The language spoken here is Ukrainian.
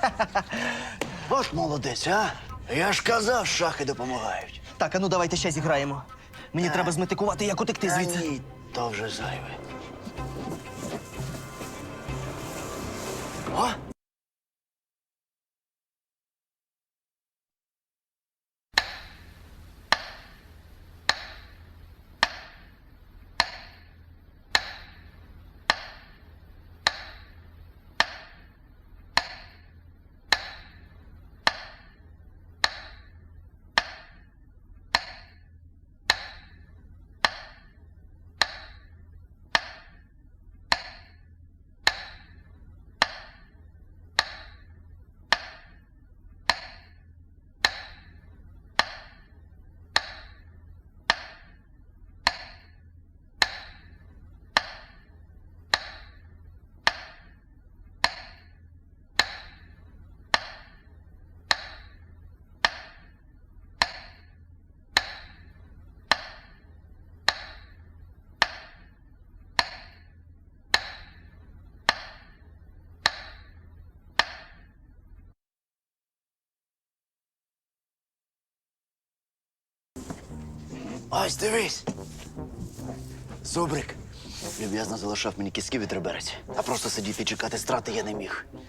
От молодець, а? Я ж казав, шахи допомагають. Так, а ну давайте ще зіграємо. Мені треба зметикувати, як утекти Та звідси. ні, то вже зайве. О! Ось дивись. Зубрик. Люб'язно залишав мені кіски від реберець. А просто сидіти і чекати страти я не міг.